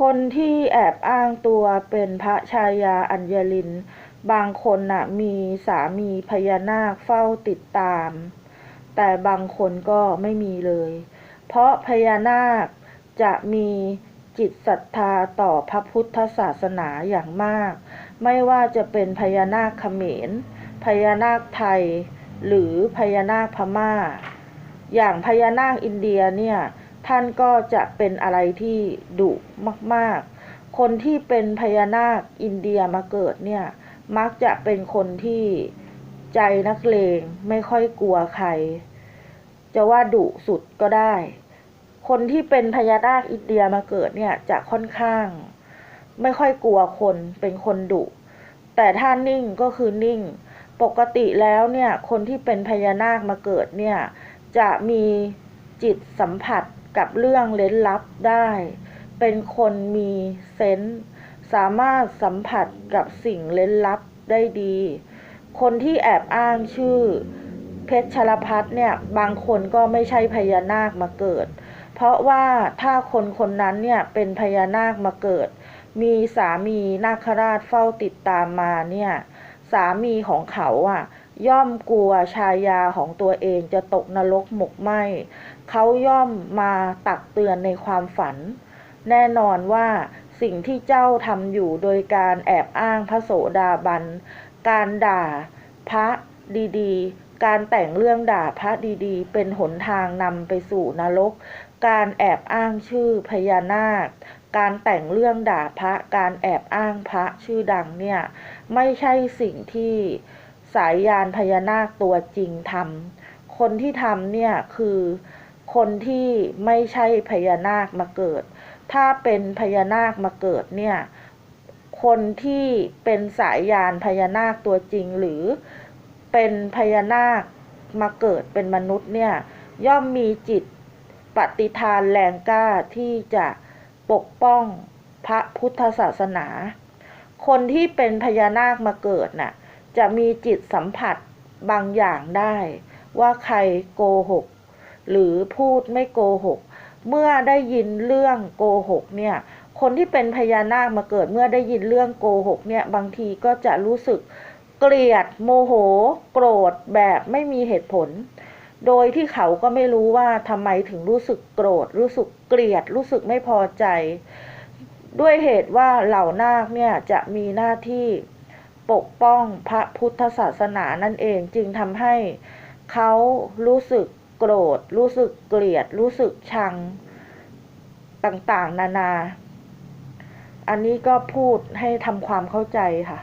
คนที่แอบอ้างตัวเป็นพระชายาอัญญลิน บางคนน่ะมีสามีพญานาคเฝ้าติดตาม แต่บางคนก็ไม่มีเลย เพราะพญานาคจะมีจิตศรัทธาต่อพระพุทธศาสนาอย่างมาก ไม่ว่าจะเป็นพญานาคเขมร พญานาคไทย หรือพญานาคพม่า อย่างพญานาคอินเดียเนี่ย ท่านก็จะเป็นอะไรที่ดุมาก ๆ คนที่เป็นพญานาคอินเดียมาเกิดเนี่ยมักจะเป็นคนที่ใจนักเลงไม่ค่อยกลัวใคร จะว่าดุสุดก็ได้ คนที่เป็นพญานาคอินเดียมาเกิดเนี่ยจะค่อนข้าง ไม่ค่อยกลัวคนเป็นคนดุแต่ถ้านิ่งก็คือนิ่ง ปกติแล้วเนี่ยคนที่เป็นพญานาคมาเกิดเนี่ยจะมีจิตสัมผัส กับเรื่องเล้นลับได้ เป็นคนมีเซนส์สามารถสัมผัสกับสิ่งเล้นลับได้ดี คนที่แอบอ้างชื่อ เพชรชลพัฒน์เนี่ย บางคนก็ไม่ใช่พญานาคมาเกิด เพราะว่าถ้าคนคนนั้นเนี่ยเป็นพญานาคมาเกิด มีสามีนาคราชเฝ้าติดตามมาเนี่ย สามีของเขาอะ ย่อมกลัวชายาของตัวเองจะตกนรกหมกไหมเขาย่อมมาตักเตือนในความฝัน แน่นอนว่าสิ่งที่เจ้าทำอยู่โดยการแอบอ้างพระโสดาบัน การด่าพระดีๆ การแต่งเรื่องด่าพระดีๆ เป็นหนทางนำไปสู่นรก การแอบอ้างชื่อพญานาค การแต่งเรื่องด่าพระ การแอบอ้างพระชื่อดังเนี่ย ไม่ใช่สิ่งที่ สายยานพญานาคตัวจริงทำคนที่ทำเนี่ยคือคนที่ไม่ใช่พญานาคมาเกิด ถ้าเป็นพญานาคมาเกิดเนี่ย คนที่เป็นสายยานพญานาคตัวจริงหรือเป็นพญานาคมาเกิดเป็นมนุษย์เนี่ย ย่อมมีจิตปฏิทานแรงกล้าที่จะปกป้องพระพุทธศาสนา คนที่เป็นพญานาคมาเกิดน่ะ จะมีจิตสัมผัสบางอย่างได้ ว่าใครโกหก หรือพูดไม่โกหก เมื่อได้ยินเรื่องโกหกเนี่ย คนที่เป็นพญานาคมาเกิดเมื่อได้ยินเรื่องโกหกเนี่ยบางทีก็จะรู้สึกเกลียดโมโห โกรธแบบไม่มีเหตุผล โดยที่เขาก็ไม่รู้ว่าทำไมถึงรู้สึกโกรธ รู้สึกเกลียด รู้สึกไม่พอใจ ด้วยเหตุว่าเหล่านาคเนี่ยจะมีหน้าที่ ปกป้องพระพุทธศาสนานั่นเองจึงทำให้เขารู้สึกโกรธ รู้สึกเกลียด รู้สึกชังต่างๆ นานา อันนี้ก็พูดให้ทำความเข้าใจค่ะ